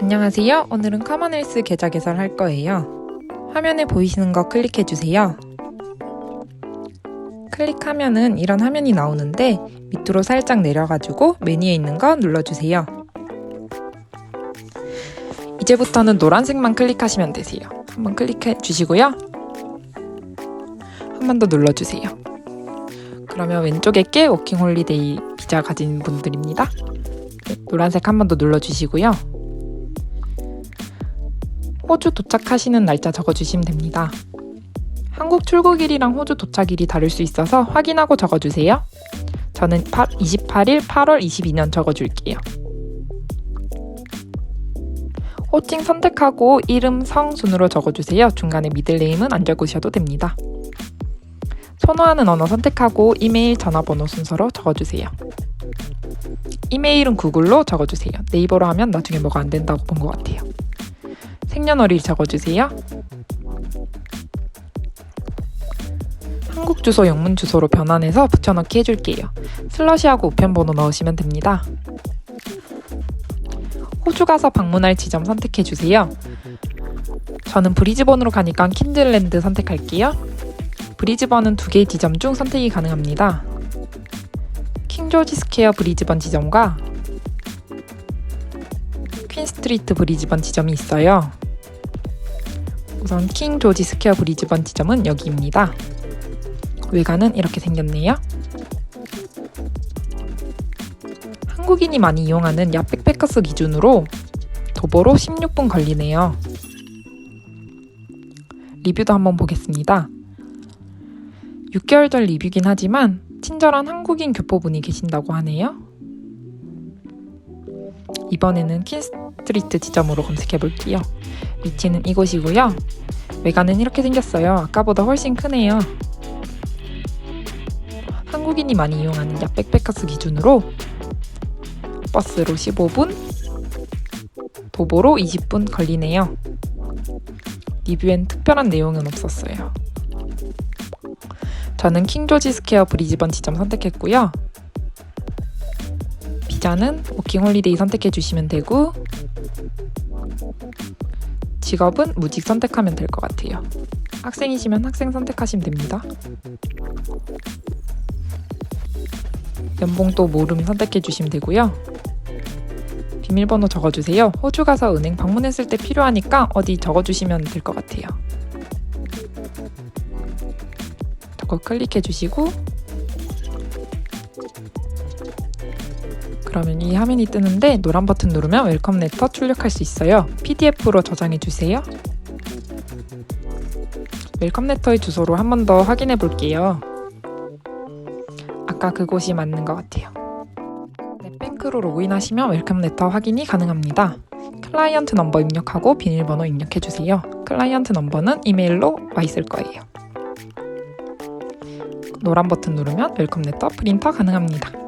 안녕하세요. 오늘은 커먼헬스 계좌 개설할 거예요. 화면에 보이시는 거 클릭해 주세요. 클릭하면은 이런 화면이 나오는데 밑으로 살짝 내려가지고 메뉴에 있는 거 눌러주세요. 이제부터는 노란색만 클릭하시면 되세요. 한번 클릭해 주시고요. 한 번 더 눌러주세요. 그러면 왼쪽에 게 워킹 홀리데이 비자 가진 분들입니다. 네, 노란색 한 번 더 눌러주시고요. 호주 도착하시는 날짜 적어주시면 됩니다. 한국 출국일이랑 호주 도착일이 다를 수 있어서 확인하고 적어주세요. 저는 28일 8월 22년 적어줄게요. 호칭 선택하고 이름, 성 순으로 적어주세요. 중간에 미들네임은 안 적으셔도 됩니다. 선호하는 언어 선택하고 이메일, 전화번호 순서로 적어주세요. 이메일은 구글로 적어주세요. 네이버로 하면 나중에 뭐가 안 된다고 본 것 같아요. 생년월일 적어주세요. 한국 주소 영문 주소로 변환해서 붙여넣기 해줄게요. 슬러시하고 우편번호 넣으시면 됩니다. 호주 가서 방문할 지점 선택해주세요. 저는 브리즈번으로 가니까 킨들랜드 선택할게요. 브리즈번은 두 개의 지점 중 선택이 가능합니다. 킹조지 스퀘어 브리즈번 지점과 퀸 스트리트 브리즈번 지점이 있어요. 우선 킹 조지 스퀘어 브리즈번 지점은 여기입니다. 외관은 이렇게 생겼네요. 한국인이 많이 이용하는 야 백패커스 기준으로 도보로 16분 걸리네요. 리뷰도 한번 보겠습니다. 6개월 전 리뷰긴 하지만 친절한 한국인 교포분이 계신다고 하네요. 이번에는 킨스트리트 지점으로 검색해 볼게요. 위치는 이곳이고요. 외관은 이렇게 생겼어요. 아까보다 훨씬 크네요. 한국인이 많이 이용하는 야 백패커스 기준으로 버스로 15분, 도보로 20분 걸리네요. 리뷰엔 특별한 내용은 없었어요. 저는 킹조지 스퀘어 브리즈번 지점 선택했고요. 비자는 워킹 홀리데이 선택해 주시면 되고 직업은 무직 선택하면 될 것 같아요. 학생이시면 학생 선택하시면 됩니다. 연봉도 모름 선택해 주시면 되고요. 비밀번호 적어주세요. 호주 가서 은행 방문했을 때 필요하니까 어디 적어주시면 될 것 같아요. 저거 클릭해 주시고 그러면 이 화면이 뜨는데 노란 버튼 누르면 웰컴 레터 출력할 수 있어요. PDF로 저장해 주세요. 웰컴 레터의 주소로 한 번 더 확인해 볼게요. 아까 그곳이 맞는 것 같아요. 넷뱅크로 로그인하시면 웰컴 레터 확인이 가능합니다. 클라이언트 넘버 입력하고 비밀번호 입력해 주세요. 클라이언트 넘버는 이메일로 와 있을 거예요. 노란 버튼 누르면 웰컴 레터 프린터 가능합니다.